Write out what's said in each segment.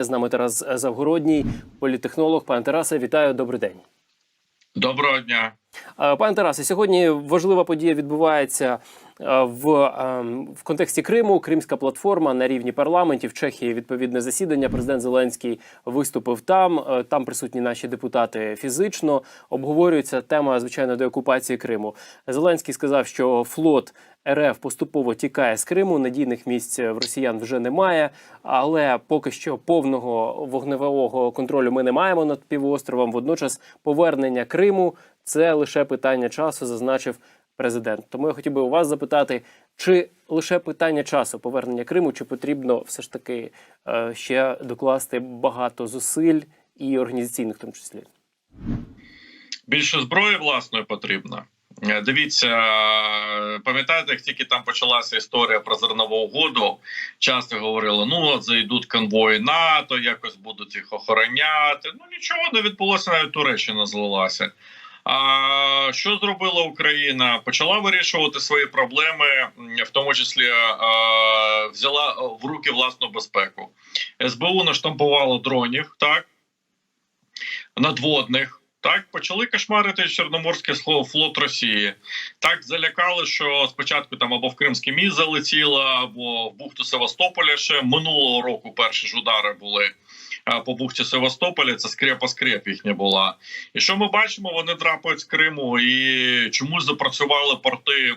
З нами Тарас Завгородній, політехнолог. Пане Тарасе, вітаю, добрий день. Доброго дня. Е, Пане Тарасе, сьогодні важлива подія відбувається в, е, в контексті Криму. Кримська платформа на рівні парламентів. Чехії відповідне засідання. Президент Зеленський виступив там. Е, Там присутні наші депутати фізично. Обговорюється тема звичайно деокупації Криму. Зеленський сказав, що флот. РФ поступово тікає з Криму. Надійних місць в росіян вже немає, але поки що повного вогневого контролю ми не маємо над півостровом. Водночас повернення Криму це лише питання часу, зазначив президент. Тому я хотів би у вас запитати, чи лише питання часу повернення Криму, чи потрібно все ж таки е, ще докласти багато зусиль і організаційних, в тому числі. Більше зброї власної потрібно. Е, Дивіться, е, пам'ятаєте, як тільки там почалася історія про зернову угоду, часто говорили: ну от зайдуть конвої НАТО, якось будуть їх охороняти. Ну нічого не відбулося, навіть Туреччина злилася. А що зробила Україна? Почала вирішувати свої проблеми, в тому числі е, взяла в руки власну безпеку. СБУ наштампувало дронів, так надводних. Так, почали кошмарити Чорноморський схо- флот Росії. Так залякали, що спочатку там або в Кримський міст залетіло, або в бухту Севастополя ще минулого року перші ж удари були по бухті Севастополя. Це скрепа скреп їхня була. І що ми бачимо? Вони драпають з Криму і чомусь запрацювали порти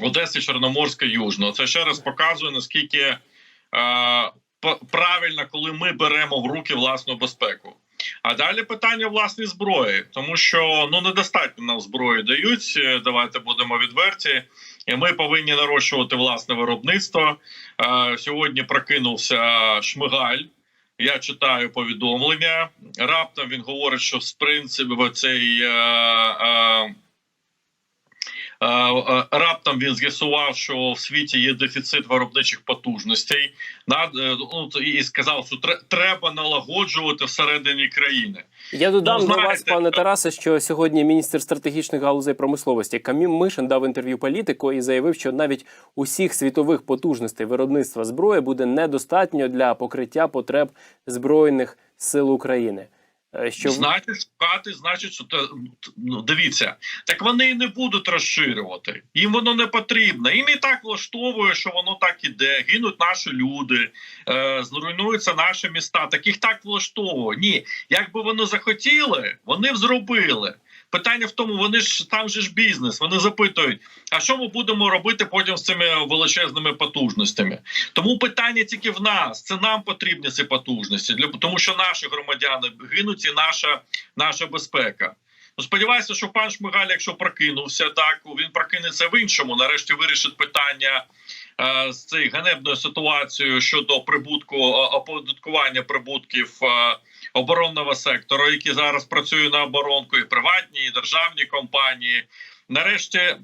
Одеси, Чорноморська, Южного. Це ще раз показує наскільки е, правильно, коли ми беремо в руки власну безпеку. А далі питання власної зброї, тому що ну недостатньо нам зброї дають. е, Давайте будемо відверті. І ми повинні нарощувати власне виробництво. Е, Сьогодні прокинувся Шмигаль. Я читаю повідомлення. Раптом він говорить, що з принципу цей. Е, е, Раптом він з'ясував, що в світі є дефіцит виробничих потужностей. Е, ну, і сказав, що тре- треба налагоджувати всередині країни. Я додам Ну, до вас, пане Тарасе, що сьогодні міністр стратегічних галузей промисловості Камім Мишин дав інтерв'ю політику і заявив, що навіть усіх світових потужностей виробництва зброї буде недостатньо для покриття потреб збройних сил України. Е, Що Значить, шукати, значить, що ну, дивіться, так вони і не будуть розширювати. Їм воно не потрібно. Їм і так влаштовує, що воно так іде. Гинуть наші люди, е, зруйнуються наші міста. Таких так влаштовує. Ні, якби вони захотіли, вони б зробили. Питання в тому, вони ж там же ж бізнес. Вони запитують: а що ми будемо робити потім з цими величезними потужностями? Тому питання тільки в нас. Це нам потрібні ці потужності, для тому, що наші громадяни гинуть і наша, наша безпека. Ну, сподіваюся, що пан Шмигаль, якщо прокинувся, так він прокинеться в іншому. Нарешті вирішить питання е, з цією ганебною ситуацією щодо прибутку оподаткування прибутків е, оборонного сектору, які зараз працюють на оборонку, і приватні, і державні компанії. Нарешті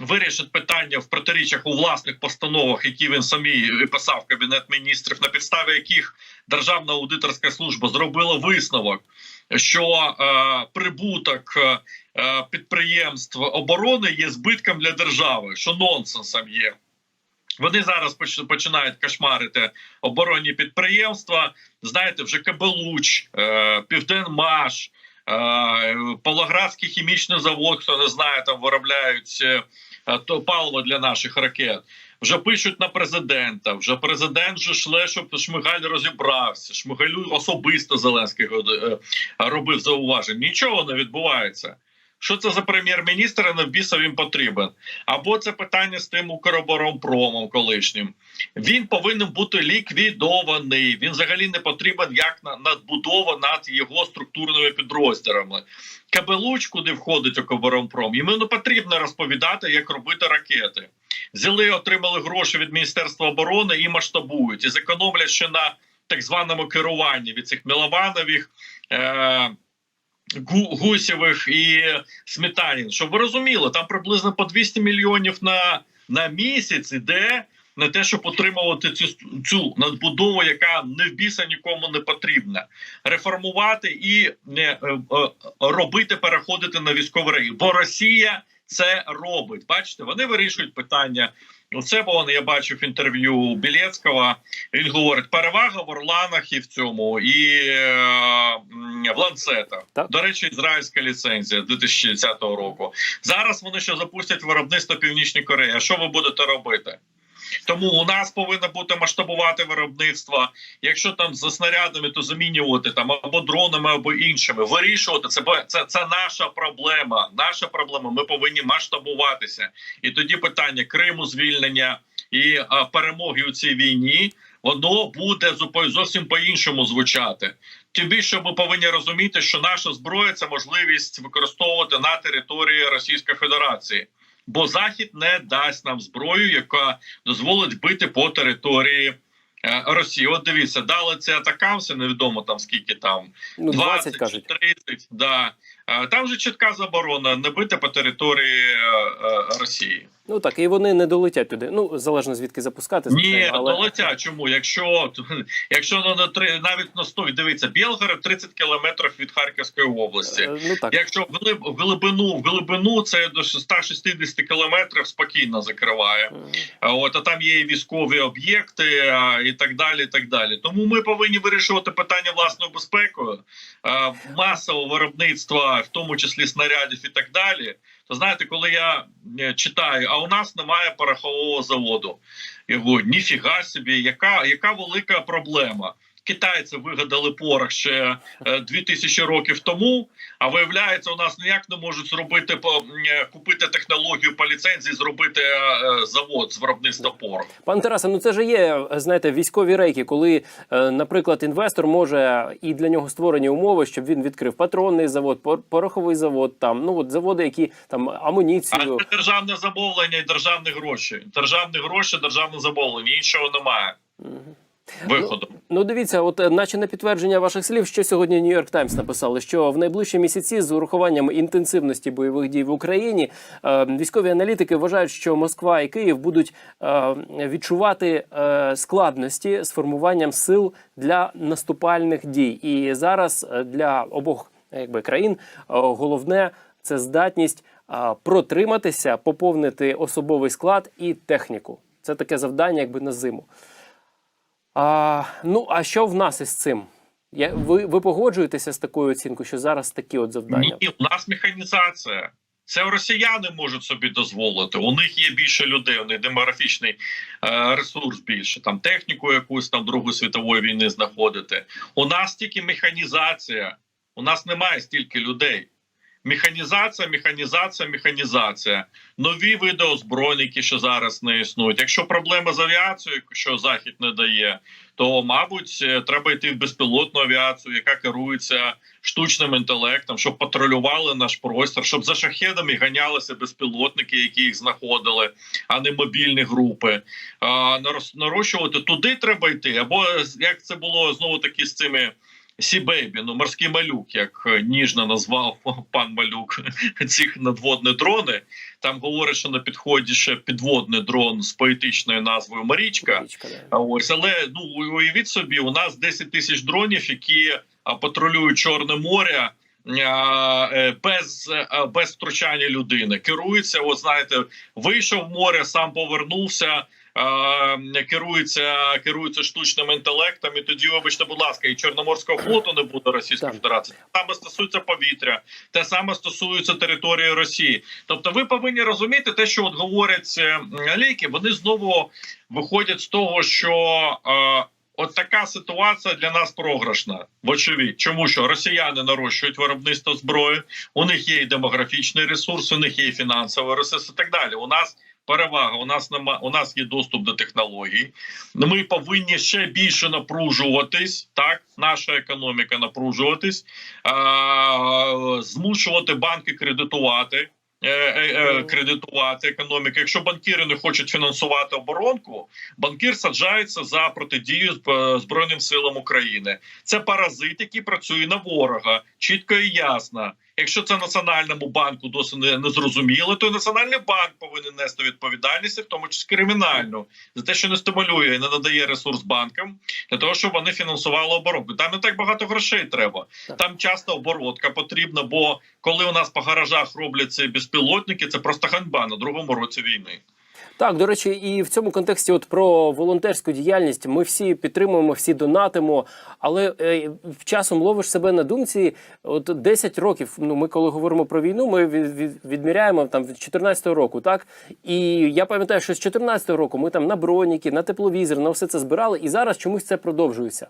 вирішить питання в протиріччях у власних постановах, які він самі писав кабінет міністрів, на підставі яких Державна аудиторська служба зробила висновок, що е, прибуток е, підприємств оборони є збитком для держави, що нонсенсом є. Вони зараз починають кошмарити оборонні підприємства. Знаєте, вже Кабелуч, е, Південмаш, е, Павлоградський хімічний завод, хто не знає, там виробляють е, паливо для наших ракет. Вже пишуть на президента. Вже президент вже шле, щоб Шмигаль розібрався. Шмигалю особисто Зеленський робив зауваження. Нічого не відбувається. Що це за прем'єр-міністр на біса він потрібен? Або це питання з тим Укроборонпромом колишнім. Він повинен бути ліквідований. Він взагалі не потрібен як на надбудова над його структурними підрозділами. Кабелуч, куди входить Укроборонпром, йому не потрібно розповідати, як робити ракети. Взяли, отримали гроші від Міністерства оборони і масштабують, і зекономлять ще на так званому керуванні від цих Мілованових. Е- Гусєвих і Сметанін. Щоб ви розуміли, там приблизно по 200 мільйонів на, на місяць іде на те, щоб отримувати цю, цю надбудову, яка не в біса нікому не потрібна. Реформувати і не е, робити, переходити на військовий рейд. Бо Росія це робить. Бачите, вони вирішують питання. У себе вон, я бачив інтерв'ю Білецького. Він говорить: перевага в Орланах і в цьому, і е, в ланцетах. Так. До речі, ізраїльська ліцензія 2010 року. Зараз вони ще запустять виробництво Північної Кореї. А що ви будете робити? Тому у нас повинно бути масштабувати виробництво. Якщо там за снарядами, то замінювати там або дронами, або іншими. Вирішувати це, це, це наша проблема. Наша проблема. Ми повинні масштабуватися. І тоді питання Криму, звільнення і а, перемоги у цій війні. Воно буде зовсім по-іншому звучати. Тим більше ми повинні розуміти, що наша зброя це можливість використовувати на території Російської Федерації, бо Захід не дасть нам зброю, яка дозволить бити по території е, Росії. От дивіться, дали це атакамси, невідомо там скільки там Ну, 20, 20 кажуть. 30, да. Е, Там же чітка заборона не бити по території е, е, Росії. Ну так, і вони не долетять туди. Ну, залежно звідки запускати, Ні, звичайно, але... долетять. Чому? Якщо якщо на, на три навіть на 100, дивіться, Білгород 30 кілометрів від Харківської області. Ну так. Якщо в глиб- в глибину, в глибину це до 160 кілометрів спокійно закриває. А От а там є і військові об'єкти і так далі. і так далі. Тому ми повинні вирішувати питання власною безпекою, масового виробництва, в тому числі снарядів і так далі. То знаєте, коли я е, читаю, а у нас немає порохового заводу. Я говорю, ніфіга собі, яка, яка велика проблема. Китайці вигадали порох ще е, 2000 років тому. А виявляється, у нас ніяк не можуть зробити е, купити технологію по ліцензії, зробити е, е, завод з виробництва пороху. Пан Тарасе, ну це ж є, знаєте, військові рейки, коли, е, наприклад, інвестор може і для нього створені умови, щоб він відкрив патронний завод, пороховий завод, там ну от заводи, які там А амуніцію. це державне замовлення і державні гроші. Державні гроші, державне замовлення. Іншого немає Мгм. Виходу. Ну, дивіться, от е, наче на підтвердження ваших слів, що сьогодні Нью-Йорк Таймс написали, що в найближчі місяці з урахуванням інтенсивності бойових дій в Україні е, військові аналітики вважають, що Москва і Київ будуть е, відчувати е, складності з формуванням сил для наступальних дій. І зараз е, для обох е, якби країн е, головне це здатність е, протриматися, поповнити особовий склад і техніку. Це таке завдання, якби на зиму. А, ну, а що в нас із цим? Я, ви, ви погоджуєтеся з такою оцінкою, що зараз такі от завдання? Ні, у нас механізація. Це росіяни можуть собі дозволити. У них є більше людей, у них демографічний е, ресурс більше, там техніку якусь там Другої світової війни знаходити. У нас тільки механізація. У нас немає стільки людей. Механізація, механізація, механізація. Нові види озброєнь, ще зараз не існують. Якщо проблема з авіацією, що захід не дає, то мабуть е, треба йти в безпілотну авіацію, яка керується штучним інтелектом, щоб патрулювали наш простір, щоб за шахедами ганялися безпілотники, які їх знаходили, а не мобільні групи. А, нарощувати туди треба йти. Або як це було знову таки з цими. Сі-бейбі, ну морський малюк, як е, ніжно назвав пан малюк цих надводні дрони. Там говорять, що на підході ще підводний дрон з поетичною назвою Марічка. Марічка да. А Ось, але ну уявіть собі, у нас 10 тисяч дронів, які а, патрулюють Чорне море. А, е, Без е, без втручання людини керується. От знаєте, вийшов в море, сам повернувся. е, Керується керується штучним інтелектом, і тоді, вибачте, будь ласка, і Чорноморського флоту не буде Російської Федерації. Те саме стосується повітря, те саме стосується території Росії. Тобто, ви повинні розуміти те, що от говорять е, ліки, вони знову виходять з того, що е, от така ситуація для нас програшна. Вочевидь, чому що росіяни нарощують виробництво зброї, у них є і демографічний ресурс, у них є і фінансовий ресурс, і так далі. У нас перевага. У нас нема у нас є доступ до технологій. Ми повинні ще більше напружуватись. Так, наша економіка напружуватись, змушувати банки кредитувати. Е, е, е, Кредитувати економіку. Якщо банкіри не хочуть фінансувати оборонку, банкір саджається за протидію Збройним силам України. Це паразит, який працює на ворога, чітко і ясно. Якщо це національному банку досить не, не зрозуміло, то і національний банк повинен нести відповідальність, в тому числі кримінальну, за те, що не стимулює і не надає ресурс банкам для того, щоб вони фінансували оборонку. Там не так багато грошей треба. Там часто оборотка потрібна, бо коли у нас по гаражах роблять ці безпілотники, це просто ганьба на другому році війни. Так, до речі, і в цьому контексті, от про волонтерську діяльність, ми всі підтримуємо, всі донатимо. Але е, часом ловиш себе на думці. От 10 років. Ну, ми коли говоримо про війну, ми від, від, відміряємо там від 14-го року, так і я пам'ятаю, що з 14-го року ми там на броніки, на тепловізор, на все це збирали, і зараз чомусь це продовжується.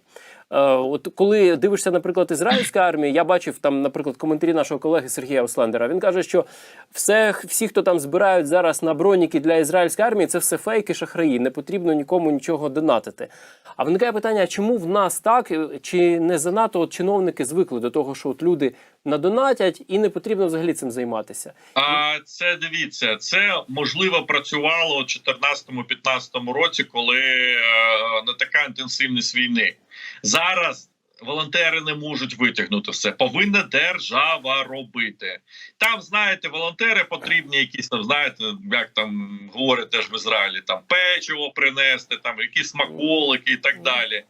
Е, от коли дивишся, наприклад, ізраїльська армія, я бачив там, наприклад, коментарі нашого колеги Сергія Ослендера. Він каже, що все, всі, хто там збирають зараз на броніки для ізраїльської армії, це все фейки, шахраї. Не потрібно нікому нічого донатити. А виникає питання: а чому в нас так? Чи не занадто от чиновники звикли до того, що от люди надонатять і не потрібно взагалі цим займатися? А це дивіться, це можливо працювало у 2014-2015 році, коли е, не така інтенсивність війни. Зараз волонтери не можуть витягнути все. Повинна держава робити. Там, знаєте, волонтери потрібні якісь там, знаєте, як там говорять теж в Ізраїлі, там печиво принести, там якісь смаколики і так далі.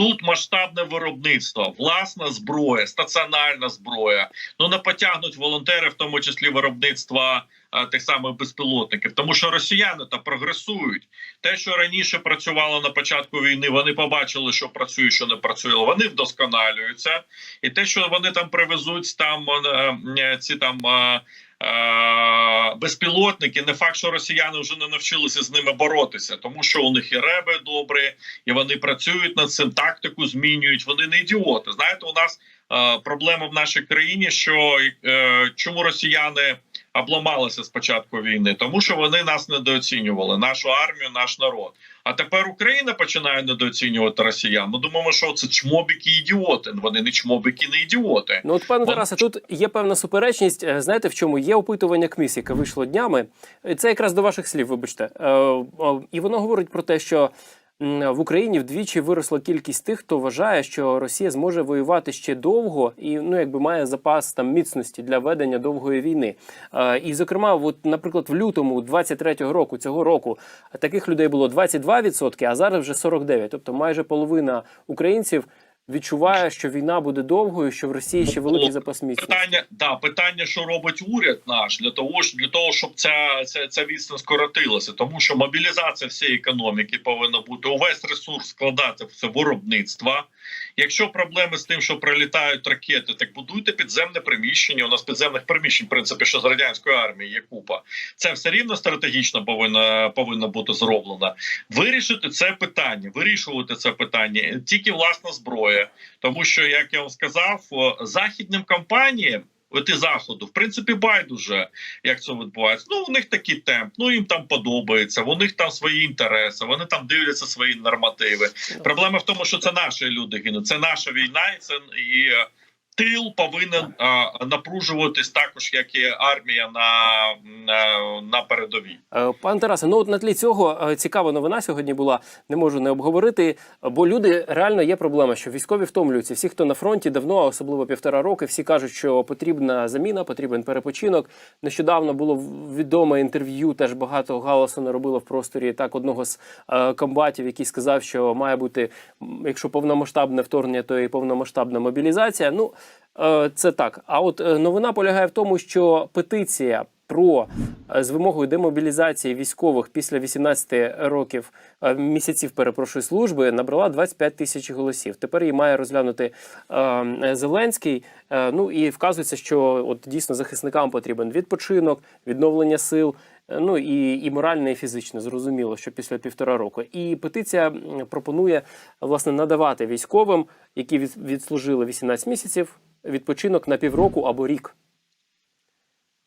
Тут масштабне виробництво, власна зброя, стаціонарна зброя. Ну не потягнуть волонтери, в тому числі виробництва а, тих самих безпілотників, тому що росіяни та прогресують. Те, що раніше працювало на початку війни, вони побачили, що працює, що не працює. Вони вдосконалюються, і те, що вони там привезуть, там е, е, ці там. Е, Безпілотники, не факт, що росіяни вже не навчилися з ними боротися, тому що у них і реби добре, і вони працюють над цим, тактику змінюють. Вони не ідіоти. Знаєте, у нас е, проблема в нашій країні, що е, чому росіяни обламалися з початку війни, тому що вони нас недооцінювали, нашу армію, наш народ. А тепер Україна починає недооцінювати росіян. Ми думаємо, що це чмобіки ідіоти. Вони не чмобіки, не ідіоти. Ну, от пане Вон- Тарасе, тут є певна суперечність. Е, Знаєте, в чому є опитування КМІС, яке вийшло днями. Е, Це якраз до ваших слів, вибачте. Е, І воно говорить про те, що в Україні вдвічі виросла кількість тих, хто вважає, що Росія зможе воювати ще довго і ну якби має запас там міцності для ведення довгої війни. І, зокрема, от, наприклад, в лютому 23-го року цього року таких людей було 22%, а зараз вже 49%. Тобто майже половина українців відчуває, що війна буде довгою, що в Росії ще великий запас міцності. Питання да питання, що робить уряд наш для того, для того, щоб ця, ця, ця відстань скоротилася, тому що мобілізація всієї економіки повинна бути увесь ресурс складати в це виробництво. Якщо проблеми з тим, що прилітають ракети, так будуйте підземне приміщення. У нас підземних приміщень, в принципі, що з радянської армії є купа. Це все рівно стратегічно повинно повинно бути зроблено. Вирішити це питання, вирішувати це питання тільки власна зброя, тому що як я вам сказав, західним компаніям. І заходу, в принципі, байдуже, як це відбувається. Ну, у них такий темп, ну їм там подобається, у них там свої інтереси, вони там дивляться свої нормативи. Проблема в тому, що це наші люди гинуть, це наша війна, і це і е, тил повинен а, напружуватись також, як і армія на, на, передовій. Е, Пане Тарасе, ну от на тлі цього е, цікава новина сьогодні була. Не можу не обговорити, бо люди реально є проблема, що військові втомлюються. Всі, хто на фронті давно, особливо півтора роки, всі кажуть, що потрібна заміна, потрібен перепочинок. Нещодавно було відоме інтерв'ю. Теж багато галасу наробило в просторі так одного з е, комбатів, який сказав, що має бути, якщо повномасштабне вторгнення, то і повномасштабна мобілізація. Ну це так. А от е, новина полягає в тому, що петиція про е, з вимогою демобілізації військових після 18 років е, місяців перепрошую служби набрала 25 тисяч голосів. Тепер її має розглянути е, Зеленський. Е, ну і вказується, що от дійсно захисникам потрібен відпочинок, відновлення сил. Е, Ну і, і моральне, і фізичне, зрозуміло, що після півтора року. І петиція пропонує власне надавати військовим, які від, відслужили 18 місяців, відпочинок на півроку або рік.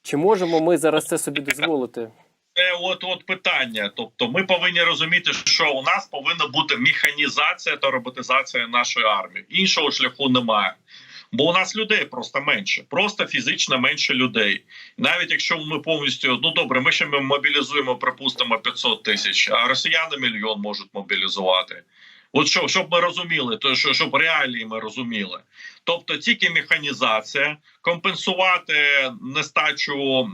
Чи можемо ми зараз це собі дозволити? Це от от питання. Тобто, ми повинні розуміти, що у нас повинна бути механізація та роботизація нашої армії. Іншого шляху немає. Бо у нас людей просто менше, просто фізично менше людей. Навіть якщо ми повністю ну добре, ми ще мобілізуємо, припустимо 500 тисяч, а росіяни мільйон можуть мобілізувати. От що, щоб ми розуміли, то що щоб реалії ми розуміли. Тобто тільки механізація, компенсувати нестачу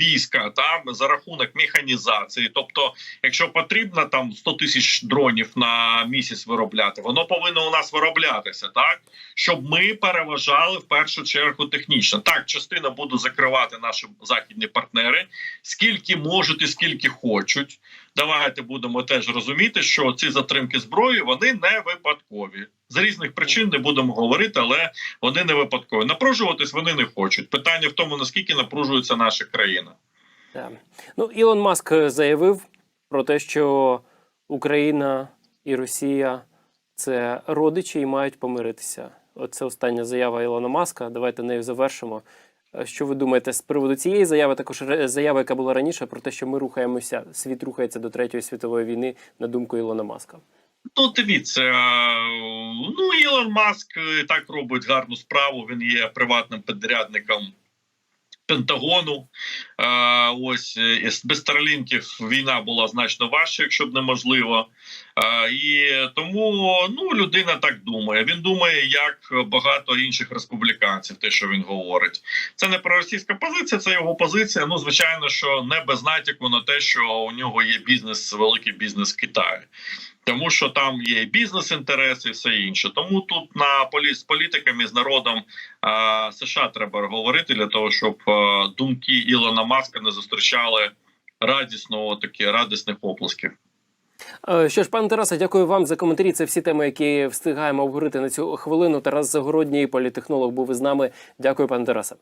війська там за рахунок механізації. Тобто, якщо потрібно там 100 тисяч дронів на місяць виробляти, воно повинно у нас вироблятися, так щоб ми переважали в першу чергу технічно. Так, частина буду закривати наші західні партнери, скільки можуть і скільки хочуть. Давайте будемо теж розуміти, що ці затримки зброї вони не випадкові. З різних причин не будемо говорити, але вони не випадкові. Напружуватись вони не хочуть. Питання в тому, наскільки напружується наша країна. Так. Ну, Ілон Маск заявив про те, що Україна і Росія це родичі і мають помиритися. Оце остання заява Ілона Маска. Давайте нею завершимо. Е, Що ви думаєте з приводу цієї заяви? Також заява, яка була раніше, про те, що ми рухаємося, світ рухається до третьої світової війни, на думку Ілона Маска. Ну, дивіться, е, ну Ілон Маск так робить гарну справу. Він є приватним підрядником Пентагону. Е, ось е, без Старлінків війна була значно важча, якщо б неможливо. І тому ну людина так думає. Він думає, як багато інших республіканців, те, що він говорить. Це не проросійська позиція, це його позиція. Ну, звичайно, що не без натяку на те, що у нього є бізнес, великий бізнес в Китаї. Тому що там є і бізнес-інтереси, і все інше. Тому тут на полі з політиками, з народом а, США треба говорити для того, щоб а, думки Ілона Маска не зустрічали радісного такі радісних оплесків. Е, Що ж, пане Тарасе, дякую вам за коментарі. Це всі теми, які встигаємо обговорити на цю хвилину. Тарас Загородній, політехнолог, був із нами. Дякую, пане Тарасе.